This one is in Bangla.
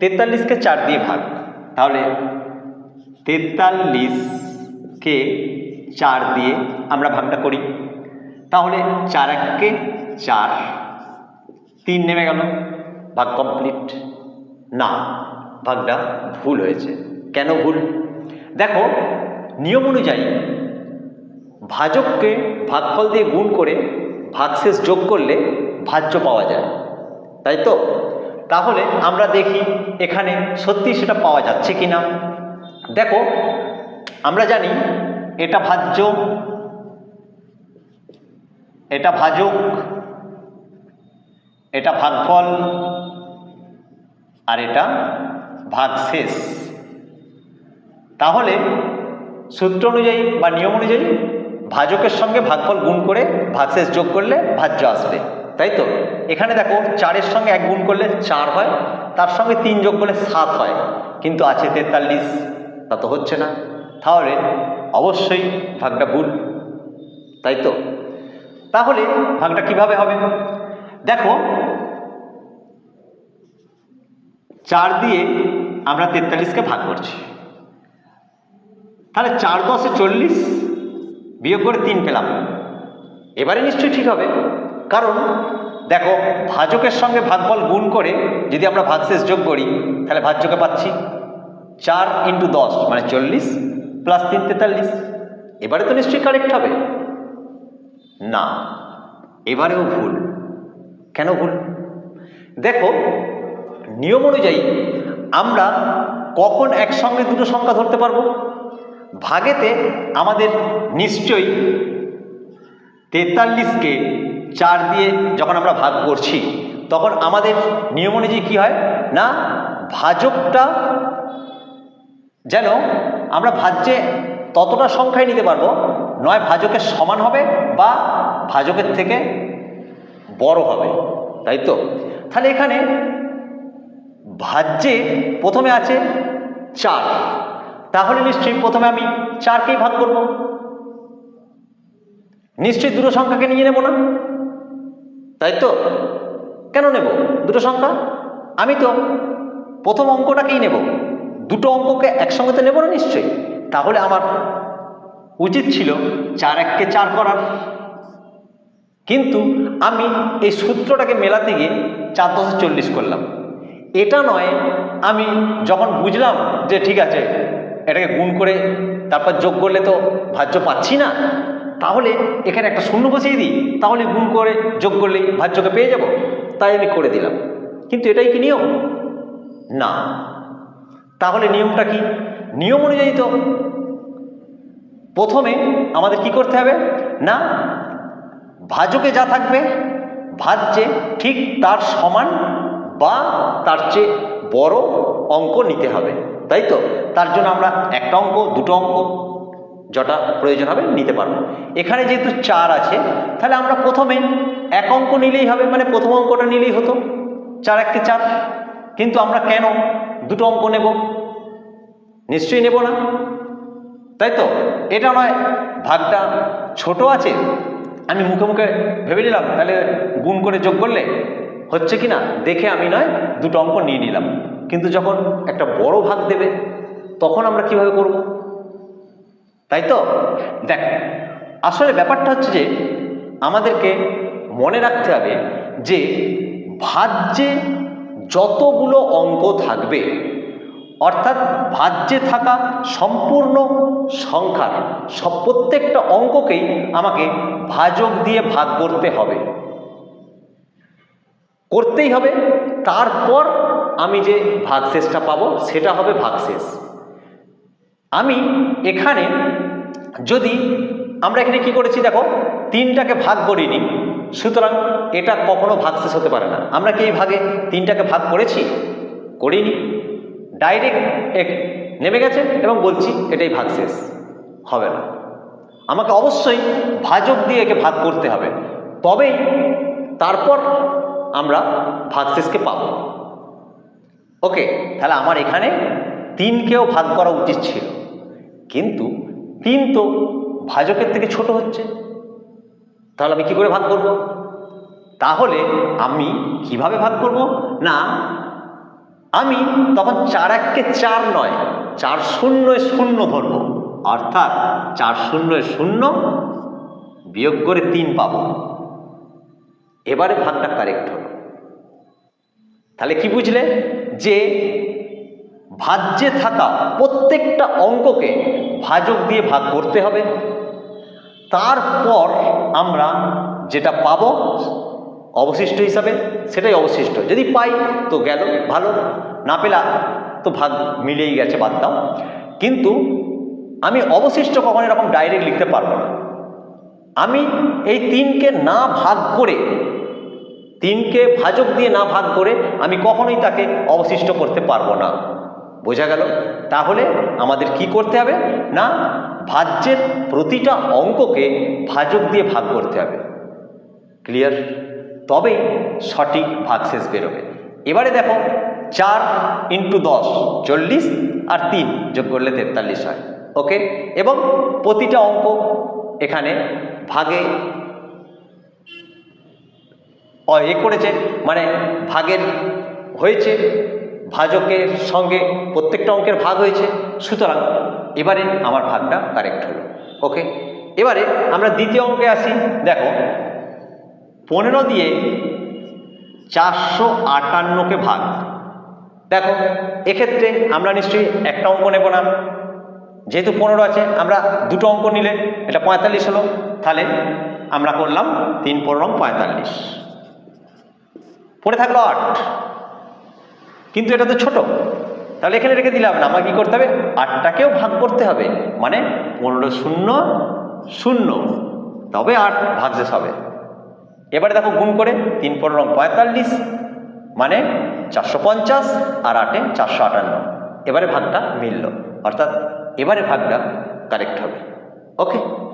তেতাল্লিশকে চার দিয়ে ভাগ। তাহলে তেতাল্লিশকে চার দিয়ে আমরা ভাগটা করি। তাহলে চার এককে চার, তিন নেমে গেল, ভাগ কমপ্লিট না, ভাগটা ভুল হয়েছে। কেন ভুল? দেখো, নিয়ম অনুযায়ী ভাজককে ভাগফল দিয়ে গুণ করে ভাগশেষ যোগ করলে ভাজ্য পাওয়া যায়। তাই তো? তাহলে আমরা দেখি এখানে সত্যি সেটা পাওয়া যাচ্ছে কি না দেখো, আমরা জানি এটা ভাজ্য, এটা ভাজক, এটা ভাগফল, আর এটা ভাগশেষ। তাহলে সূত্র অনুযায়ী বা নিয়ম অনুযায়ী ভাজকের সঙ্গে ভাগফল গুণ করে ভাগশেষ যোগ করলে ভাজ্য আসবে। তাই তো? এখানে দেখো চারের সঙ্গে এক গুণ করলে চার হয়, তার সঙ্গে তিন যোগ করলে সাত হয়। কিন্তু আছে তেতাল্লিশ, তা তো হচ্ছে না। তাহলে অবশ্যই ভাগটা ভুল, তাই তো? তাহলে ভাগটা কীভাবে হবে? দেখো, চার দিয়ে আমরা তেতাল্লিশকে ভাগ করছি। তাহলে চার দশে চল্লিশ বিয়োগ করে তিন পেলাম। এবারে নিশ্চয়ই ঠিক হবে, কারণ দেখো, ভাজকের সঙ্গে ভাগফল গুণ করে যদি আমরা ভাগশেষ যোগ করি, তাহলে ভাজ্যকে পাচ্ছি চার ইন্টু দশ মানে চল্লিশ প্লাস তিন তেতাল্লিশ। এবারে তো নিশ্চয়ই কারেক্ট হবে। না, এবারেও ভুল। কেন ভুল? দেখো, নিয়ম অনুযায়ী আমরা কখন একসঙ্গে দুটো সংখ্যা ধরতে পারব? ভাগেতে আমাদের নিশ্চয়ই তেতাল্লিশকে চার দিয়ে যখন আমরা ভাগ করছি, তখন আমাদের নিয়ম অনুযায়ী কী হয়? না, ভাজকটা যেন আমরা ভাজ্যে ততটা সংখ্যায় নিতে পারব। নয়, ভাজকের সমান হবে বা ভাজকের থেকে বড় হবে, তাই তো? তাহলে এখানে ভাজ্যে প্রথমে আছে চার। তাহলে নিশ্চয়ই প্রথমে আমি চারকেই ভাগ করব। নিশ্চয়ই দুটো সংখ্যাকে নিয়ে নেব না? তাই তো? কেন নেব? দুটো সংখ্যা? আমি তো প্রথম অঙ্কটাকেই নেব। দুটো অঙ্ককে একসঙ্গে তো নেব না নিশ্চয়ই? তাহলে আমার উচিত ছিল চার এককে চার করার। কিন্তু আমি এই সূত্রটাকে মেলাতে গিয়ে চার দশে চল্লিশ করলাম। এটা নয়, আমি যখন বুঝলাম যে ঠিক আছে, এটাকে গুণ করে তারপর যোগ করলে তো ভাজ্য পাচ্ছি না তাহলে এখানে একটা শূন্য বসিয়ে দিই, তাহলে গুণ করে, যোগ করলেই ভাজ্যকে পেয়ে যাব? তাই আমি করে দিলাম। কিন্তু এটাই কি নিয়ম? না। তাহলে নিয়মটা কি? নিয়ম অনুযায়ী তো। প্রথমে আমাদের কি করতে হবে? না ভাজকে যা থাকবে, ভাজ্যে ঠিক তার সমান বা তার চেয়ে বড় অঙ্ক নিতে হবে। তাই তো? তার জন্য আমরা একটা অঙ্ক, দুটো অঙ্ক। যটা প্রয়োজন হবে নিতে পারব। এখানে যেহেতু চার আছে, তাহলে আমরা প্রথমে এক অঙ্ক নিলেই হবে মানে প্রথম অঙ্কটা নিলেই হতো। চার এককে চার। কিন্তু আমরা কেন দুটো অঙ্ক নেব? নিশ্চয়ই নেব না। তাই তো? এটা নয়, ভাগটা ছোট আছে, আমি মুখে মুখে ভেবে নিলাম, তাহলে গুণ করে যোগ করলে হচ্ছে কি না দেখে আমি নয়, দুটো অঙ্ক নিয়ে নিলাম। কিন্তু যখন একটা বড় ভাগ দেবে, তখন আমরা কীভাবে করব? তাই তো? দেখ, আসলে ব্যাপারটা হচ্ছে যে, আমাদেরকে মনে রাখতে হবে যে, ভাজ্যে যতগুলো অঙ্ক থাকবে, অর্থাৎ ভাজ্যে থাকা সম্পূর্ণ সংখ্যার সব প্রত্যেকটা অঙ্ককেই আমাকে ভাজক দিয়ে ভাগ করতে হবে। করতেই হবে, তারপর আমি যে ভাগশেষটা পাবো, সেটা হবে ভাগশেষ। আমি এখানে যদি আমরা এখানে কি করেছি দেখো, তিনটাকে ভাগ করিনি সুতরাং এটা কখনো ভাগশেষ হতে পারে না। আমরা কি এই ভাগে তিনটাকে ভাগ করেছি? করিনি ডাইরেক্ট এক নেমে গেছে এবং বলছি এটাই ভাগশেষ হবে না। আমাকে অবশ্যই ভাজক দিয়ে একে ভাগ করতে হবে। তবেই তারপর আমরা ভাগশেষকে পাব। ওকে তাহলে আমার এখানে তিনকেও ভাগ করা উচিত ছিল। কিন্তু তিন তো ভাজকের থেকে ছোট হচ্ছে। তাহলে আমি কি করে ভাগ করব? তাহলে আমি কীভাবে ভাগ করব? না, আমি তখন চার এককে চার নয়, চার শূন্য শূন্য ধরব। অর্থাৎ চার শূন্য শূন্য বিয়োগ করে তিন পাব। এবারে ভাগটা কারেক্ট হলো। তাহলে কি বুঝলে? যে ভাজ্যে থাকা প্রত্যেকটা অঙ্ককে ভাজক দিয়ে ভাগ করতে হবে। তারপর আমরা যেটা পাব অবশিষ্ট হিসাবে, সেটাই অবশিষ্ট। যদি পাই তো গেল, ভালো। না পেলা তো ভাগ মিলেই গেছে, বাদ দাও। কিন্তু আমি অবশিষ্ট কখনো এরকম ডাইরেক্ট লিখতে পারব না। আমি এই তিনকে না ভাগ করে, তিনকে ভাজক দিয়ে না ভাগ করে আমি কখনোই তাকে অবশিষ্ট করতে পারব না। বোঝা গেল? তাহলে আমাদের কি করতে হবে? না, ভাজ্যের প্রতিটা অঙ্ককে ভাজক দিয়ে ভাগ করতে হবে। ক্লিয়ার তবেই সঠিক ভাগশেষ বেরোবে। এবারে দেখো, চার ইন্টু দশ, চল্লিশ আর তিন যোগ করলে তেতাল্লিশ হয়। ওকে এবং প্রতিটা অঙ্ক এখানে ভাগে এ করেছে মানে ভাগের হয়েছে ভাজকের সঙ্গে প্রত্যেকটা অঙ্কের ভাগ হয়েছে। সুতরাং এবারে আমার ভাগটা কারেক্ট হলো। ওকে এবারে আমরা দ্বিতীয় অঙ্কে আসি। দেখো, পনেরো দিয়ে চারশো আটান্নকে ভাগ। দেখো, এক্ষেত্রে আমরা নিশ্চয়ই একটা অঙ্ক নেব না। যেহেতু পনেরো আছে, আমরা দুটো অঙ্ক নিলে এটা পঁয়তাল্লিশ হলো। তাহলে আমরা করলাম তিন পনেরো পঁয়তাল্লিশ। পড়ে থাকল আট। কিন্তু এটা তো ছোট। তাহলে এখানে রেখে দিলে হবে না আমাকে কী করতে হবে? আটটাকেও ভাগ করতে হবে। মানে পনেরো শূন্য শূন্য। তবে আট ভাগ শেষ হবে। এবারে দেখো গুণ করে তিন পনেরো পঁয়তাল্লিশ মানে চারশো পঞ্চাশ আর আটে চারশো আটান্ন। এবারে ভাগটা মিলল। অর্থাৎ এবারে ভাগটা কারেক্ট হবে। ওকে